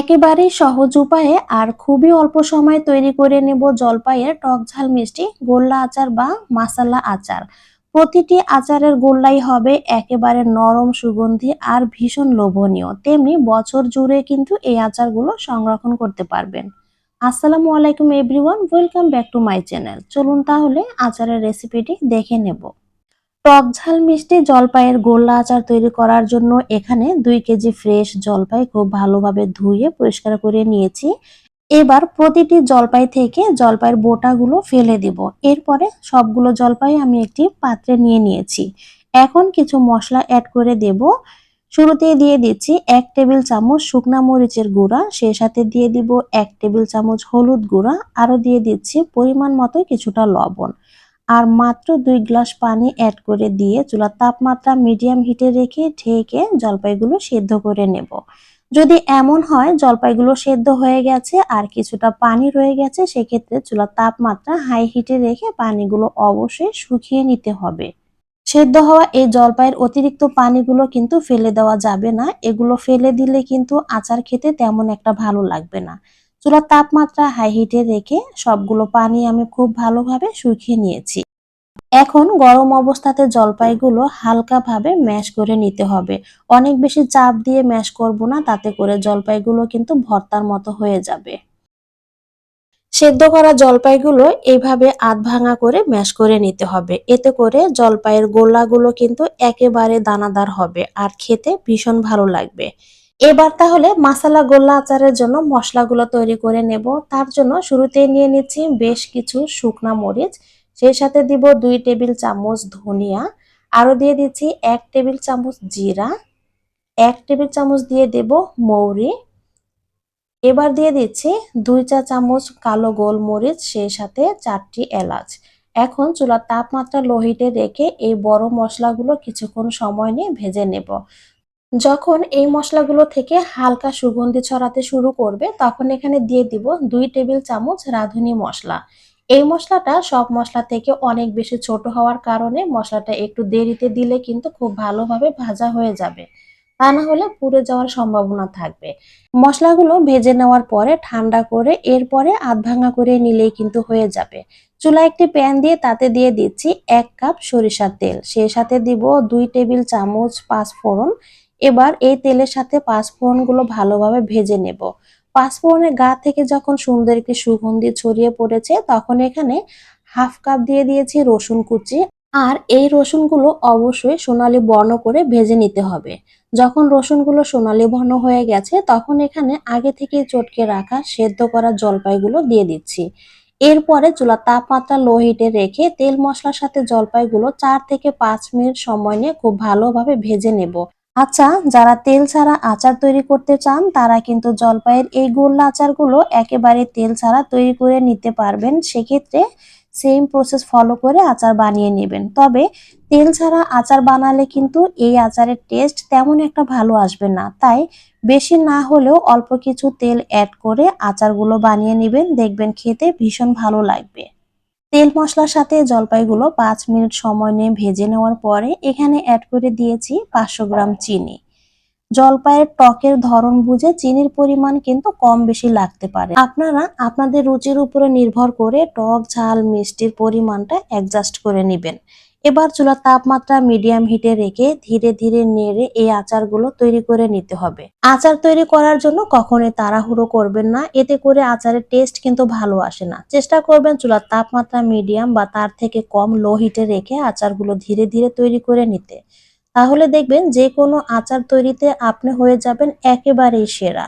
একেবারেই সহজ উপায়ে আর খুবই অল্প সময় তৈরি করে নেব জলপাইয়ের টক ঝাল মিষ্টি, গোল্লা আচার বা মাসালা আচার। প্রতিটি আচারের গোল্লাই হবে একেবারে নরম সুগন্ধি আর ভীষণ লোভনীয়। তেমনি বছর জুড়ে কিন্তু এই আচারগুলো সংরক্ষণ করতে পারবেন। আসসালামু আলাইকুম everyone, welcome back to my channel. চলুন তাহলে আচারের রেসিপিটি দেখে নেব। টক ঝাল মিষ্টি জলপাইয়ের গোল্লা আচার তৈরি করার জন্য এখানে দুই কেজি ফ্রেশ জলপাই খুব ভালোভাবে ধুয়ে পরিষ্কার করে নিয়েছি। এবার প্রতিটি জলপাই থেকে জলপাইয়ের বোটাগুলো ফেলে দিব। এরপরে সবগুলো জলপাই আমি একটি পাত্রে নিয়ে নিয়েছি। এখন কিছু মশলা অ্যাড করে দেব। শুরুতে দিয়ে দিচ্ছি এক টেবিল চামচ শুকনা মরিচের গুঁড়া সেই সাথে দিয়ে দিব এক টেবিল চামচ হলুদ গুঁড়া, আরও দিয়ে দিচ্ছি পরিমাণ মতো কিছুটা লবণ। আর মাত্র দুই গ্লাস পানি অ্যাড করে দিয়ে চুলার তাপমাত্রা মিডিয়াম হিটে রেখে ঢেকে জলপাইগুলো সেদ্ধ করে নেব। যদি এমন হয় জলপাইগুলো সেদ্ধ হয়ে গেছে আর কিছুটা পানি রয়ে গেছে, সেক্ষেত্রে চুলার তাপমাত্রা হাই হিটে রেখে পানিগুলো অবশ্যই শুকিয়ে নিতে হবে। সেদ্ধ হওয়া এই জলপাইয়ের অতিরিক্ত পানিগুলো কিন্তু ফেলে দেওয়া যাবে না। এগুলো ফেলে দিলে কিন্তু আচার খেতে তেমন একটা ভালো লাগবে না। চুলার তাপমাত্রা হাই হিটে রেখে সবগুলো পানি আমি খুব ভালোভাবে শুকিয়ে নিয়েছি। এখন গরম অবস্থাতে জলপাইগুলো হালকাভাবে ম্যাশ করে নিতে হবে। অনেক বেশি চাপ দিয়ে ম্যাশ করব না, তাতে করে জলপাইগুলো কিন্তু ভর্তার মতো হয়ে যাবে। সেদ্ধ করা জলপাইগুলো এইভাবে আধ ভাঙা করে ম্যাশ করে নিতে হবে। এতে করে জলপাইয়ের গোলাগুলো কিন্তু একেবারে দানাদার হবে আর খেতে ভীষণ ভালো লাগবে। এবার তাহলে মাসালা গোল্লা আচারের জন্য মশলাগুলো তৈরি করে নেব। তার জন্য শুরুতেই নিয়ে নিচ্ছি বেশ কিছু শুকনা মরিচ, সেই সাথে দিব দুই টেবিল চামচ ধনিয়া, আরও দিয়ে দিচ্ছি এক টেবিল চামচ জিরা, এক টেবিল চামচ দিয়ে দেব মৌরি, এবার দিয়ে দিচ্ছি দুই চা চামচ কালো গোলমরিচ, সেই সাথে চারটি এলাচ। এখন চুলার তাপমাত্রা লোহিটে রেখে এই বড় মশলাগুলো কিছুক্ষণ সময় নিয়ে ভেজে নেব। যখন এই মশলাগুলো থেকে হালকা সুগন্ধি ছড়াতে শুরু করবে, তখন এখানে দিয়ে দিব দুই টেবিল চামচ রাঁধুনি মশলা। এই মশলাটা সব মশলা থেকে অনেক বেশি ছোট হওয়ার কারণে মশলাটা একটু দেরিতে দিলে কিন্তু খুব ভালোভাবে ভাজা হয়ে যাবে। তা না হলে পুড়ে যাওয়ার সম্ভাবনা থাকবে। মশলাগুলো ভেজে নেওয়ার পরে ঠান্ডা করে এরপরে আধ ভাঙা করে নিলেই কিন্তু হয়ে যাবে। চুলা একটি প্যান দিয়ে তাতে দিয়ে দিচ্ছি এক কাপ সরিষার তেল। সেই সাথে দিব দুই টেবিল চামচ পাঁচ ফোড়ন এবার এই তেলের সাথে পাঁচফোড়নগুলো ভালোভাবে ভেজে নেব। পাঁচফোড়নের গা থেকে যখন সুন্দর একটি সুগন্ধি ছড়িয়ে পড়েছে, তখন এখানে হাফ কাপ দিয়ে দিয়েছি রসুন কুচি। আর এই রসুনগুলো অবশ্যই সোনালি বর্ণ করে ভেজে নিতে হবে। যখন রসুনগুলো সোনালি বর্ণ হয়ে গেছে, তখন এখানে আগে থেকে চটকে রাখা সেদ্ধ করা জলপাইগুলো দিয়ে দিচ্ছি। এরপরে চুলা তাপমাত্রা লো হিটে রেখে তেল মশলার সাথে জলপাইগুলো চার থেকে পাঁচ মিনিট সময় নিয়ে খুব ভালোভাবে ভেজে নেব। আচ্ছা যারা তেল ছাড়া আচার তৈরি করতে চান, তারা কিন্তু জলপাইয়ের এই গোল্লা আচারগুলো একেবারে তেল ছাড়া তৈরি করে নিতে পারবেন। সেক্ষেত্রে সেম প্রসেস ফলো করে আচার বানিয়ে নেবেন। তবে তেল ছাড়া আচার বানালে কিন্তু এই আচারের টেস্ট তেমন একটা ভালো আসবে না। তাই বেশি না হলেও অল্প কিছু তেল অ্যাড করে আচারগুলো বানিয়ে নেবেন। দেখবেন খেতে ভীষণ ভালো লাগবে। তেল মশলার সাথে জলপাইগুলো পাঁচ মিনিট সময় নিয়ে ভেজে নেওয়ার পরে এখানে অ্যাড করে দিয়েছি পাঁচশো গ্রাম চিনি। জলপাইয়ের টকের ধরন বুঝে চিনির পরিমাণ কিন্তু কম বেশি লাগতে পারে। আপনারা আপনাদের রুচির উপরে নির্ভর করে টক, ঝাল, মিষ্টির পরিমাণটা অ্যাডজাস্ট করে নেবেন। এবার চুলার তাপমাত্রা মিডিয়াম হিটে রেখে ধীরে ধীরে নেড়ে এই আচারগুলো তৈরি করে নিতে হবে। আচার তৈরি করার জন্য কখনোই তাড়াহুড়ো করবেন না। এতে করে আচারের টেস্ট কিন্তু ভালো আসে না। চেষ্টা করবেন চুলার তাপমাত্রা মিডিয়াম বা তার থেকে কম লো হিটে রেখে আচারগুলো ধীরে ধীরে তৈরি করে নিতে। তাহলে দেখবেন যে কোনো আচার তৈরিতে আপনি হয়ে যাবেন একেবারেই সেরা।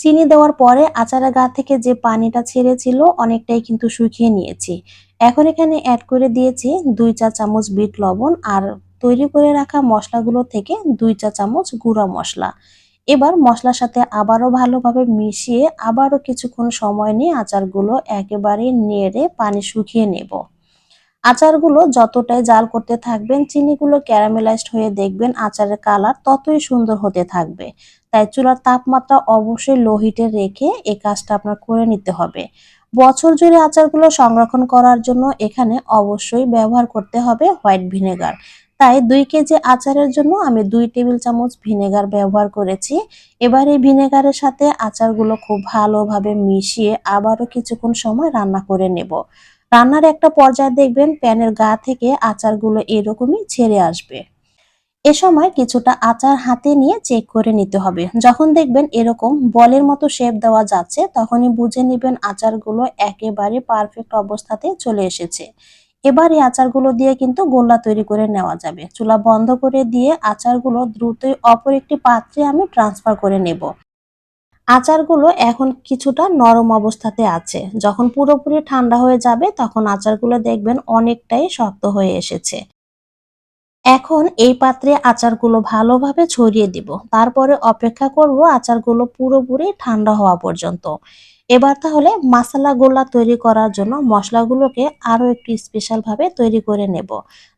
চিনি দেওয়ার পরে আচারের গা থেকে যে পানিটা ছেড়েছিল, অনেকটাই কিন্তু শুকিয়ে নিয়েছি। এখন এখানে অ্যাড করে দিয়েছি দুই চা চামচ বিট লবণ আর তৈরি করে রাখা মশলাগুলো থেকে দুই চা চামচ গুঁড়া মশলা। এবার মশলার সাথে আবারও ভালোভাবে মিশিয়ে আবারও কিছুক্ষণ সময় নিয়ে আচারগুলো একেবারে নেড়ে পানি শুকিয়ে নেব। আচারগুলো যতটাই জাল করতে থাকবেন, চিনিগুলো ক্যারামেলাইজড হয়ে দেখবেন আচারের কালার ততই সুন্দর হতে থাকবে। তাই চুলার তাপমাত্রা অবশ্যই লো হিটে রেখে এই কাজটা আপনার করে নিতে হবে। বছর জুড়ে আচারগুলো সংরক্ষণ করার জন্য এখানে অবশ্যই ব্যবহার করতে হবে হোয়াইট ভিনেগার। তাই দুই কেজি আচারের জন্য আমি দুই টেবিল চামচ ভিনেগার ব্যবহার করেছি। এবার এই ভিনেগারের সাথে আচারগুলো খুব ভালোভাবে মিশিয়ে আবারও কিছুক্ষণ সময় রান্না করে নেব। রান্নার একটা পর্যায়ে দেখবেন প্যানের গা থেকে আচারগুলো এরকমই ছেড়ে আসবে। এ সময় কিছুটা আচার হাতে নিয়ে চেক করে নিতে হবে। যখন দেখবেন এরকম বলের মতো শেপ দেওয়া যাচ্ছে, তখনই বুঝে নেবেন আচারগুলো একেবারে পারফেক্ট অবস্থাতে চলে এসেছে। এবার এই আচারগুলো দিয়ে কিন্তু গোল্লা তৈরি করে নেওয়া যাবে। চুলা বন্ধ করে দিয়ে আচারগুলো দ্রুতই অপর একটি পাত্রে আমি ট্রান্সফার করে নেব। আচারগুলো এখন কিছুটা নরম অবস্থাতে আছে। যখন পুরোপুরি ঠান্ডা হয়ে যাবে, তখন আচারগুলো দেখবেন অনেকটাই শক্ত হয়ে এসেছে। এখন এই পাত্রে আচারগুলো ভালোভাবে ছড়িয়ে দিব। তারপরে অপেক্ষা করব আচারগুলো পুরোপুরি ঠান্ডা হওয়া পর্যন্ত। এবার তাহলে মাসালা গোল্লা তৈরি করার জন্য মশলাগুলোকে আরও একটু স্পেশালভাবে তৈরি করে নেব।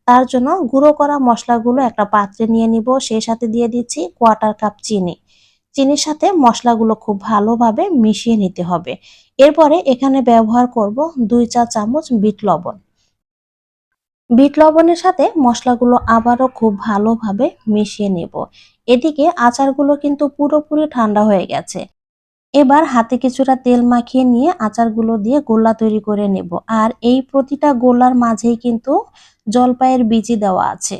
তার জন্য গুঁড়ো করা মশলাগুলো একটা পাত্রে নিয়ে নিব, সেই সাথে দিয়ে দিচ্ছি কোয়ার্টার কাপ চিনি। চিনির সাথে মশলাগুলো খুব ভালোভাবে মিশিয়ে নিতে হবে। এরপরে এখানে ব্যবহার করব দুই চা চামচ বিট লবণ। বিট লবণের সাথে মশলাগুলো আবারও খুব ভালোভাবে মিশিয়ে নেব। এদিকে আচারগুলো কিন্তু পুরোপুরি ঠান্ডা হয়ে গেছে। এবার হাতে কিছুটা তেল মাখিয়ে নিয়ে আচারগুলো দিয়ে গোল্লা তৈরি করে নেব। আর এই প্রতিটা গোল্লার মাঝেই কিন্তু জলপাইয়ের বিচি দেওয়া আছে।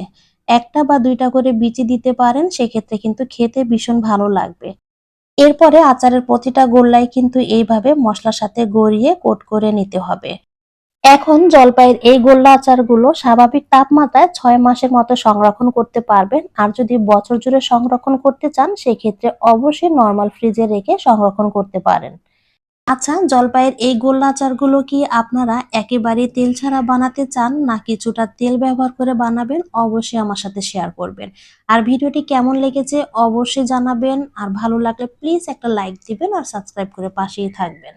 একটা বা দুইটা করে বিচি দিতে পারেন, সেক্ষেত্রে কিন্তু খেতে ভীষণ ভালো লাগবে। এরপরে আচারের প্রতিটা গোল্লাই কিন্তু এইভাবে মশলার সাথে গড়িয়ে কোট করে নিতে হবে। এখন জলপাইয়ের এই গোল্লা আচারগুলো স্বাভাবিক তাপমাত্রায় ছয় মাসের মতো সংরক্ষণ করতে পারবেন। আর যদি বছর জুড়ে সংরক্ষণ করতে চান, সেক্ষেত্রে অবশ্যই নর্মাল ফ্রিজে রেখে সংরক্ষণ করতে পারেন। আচ্ছা জলপাইয়ের এই গোল্লা আচারগুলো কি আপনারা একেবারে তেল ছাড়া বানাতে চান না কিছুটা তেল ব্যবহার করে বানাবেন? অবশ্যই আমার সাথে শেয়ার করবেন। আর ভিডিওটি কেমন লেগেছে অবশ্যই জানাবেন। আর ভালো লাগলে প্লিজ একটা লাইক দিবেন আর সাবস্ক্রাইব করে পাশেই থাকবেন।